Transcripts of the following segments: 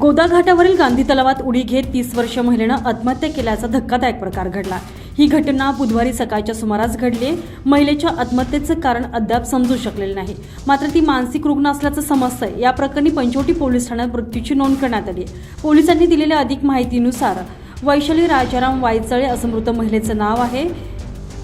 गोदा घाटावरील गांधी तलावात उडी घेत तीस वर्ष महिलेनं आत्महत्या केल्याचा धक्कादायक प्रकार घडला. ही घटना बुधवारी सकाळच्या सुमारास घडली. महिलेच्या आत्महत्येचं कारण अद्याप समजू शकलेलं नाही. मात्र ती मानसिक रुग्ण असल्याचं समजतंय. या प्रकरणी पंचवटी पोलीस ठाण्यात मृत्यूची नोंद करण्यात आली पोलिसांनी दिलेल्या अधिक माहितीनुसार वैशाली राजाराम वायचळे असं मृत महिलेचं नाव आहे.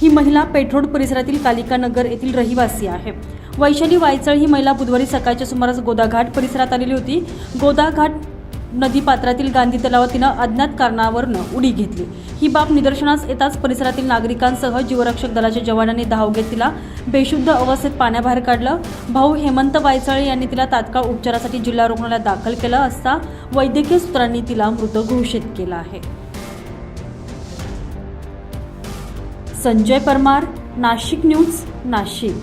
ही महिला पेठरोड परिसरातील कालिकानगर येथील रहिवासी आहे. वैशाली वायचळ ही महिला बुधवारी सकाळच्या सुमारास गोदाघाट परिसरात आलेली होती. गोदाघाट नदीपात्रातील गांधी तलावात तिनं अज्ञात कारणावरनं उडी घेतली. ही बाब निदर्शनास येताच परिसरातील नागरिकांसह जीवरक्षक दलाच्या जवानांनी धाव घेत तिला बेशुद्ध अवस्थेत पाण्याबाहेर काढलं. भाऊ हेमंत वायचळे यांनी तिला तात्काळ उपचारासाठी जिल्हा रुग्णालयात दाखल केलं असता वैद्यकीय सूत्रांनी तिला मृत घोषित केला आहे. संजय परमार नाशिक न्यूज नाशिक.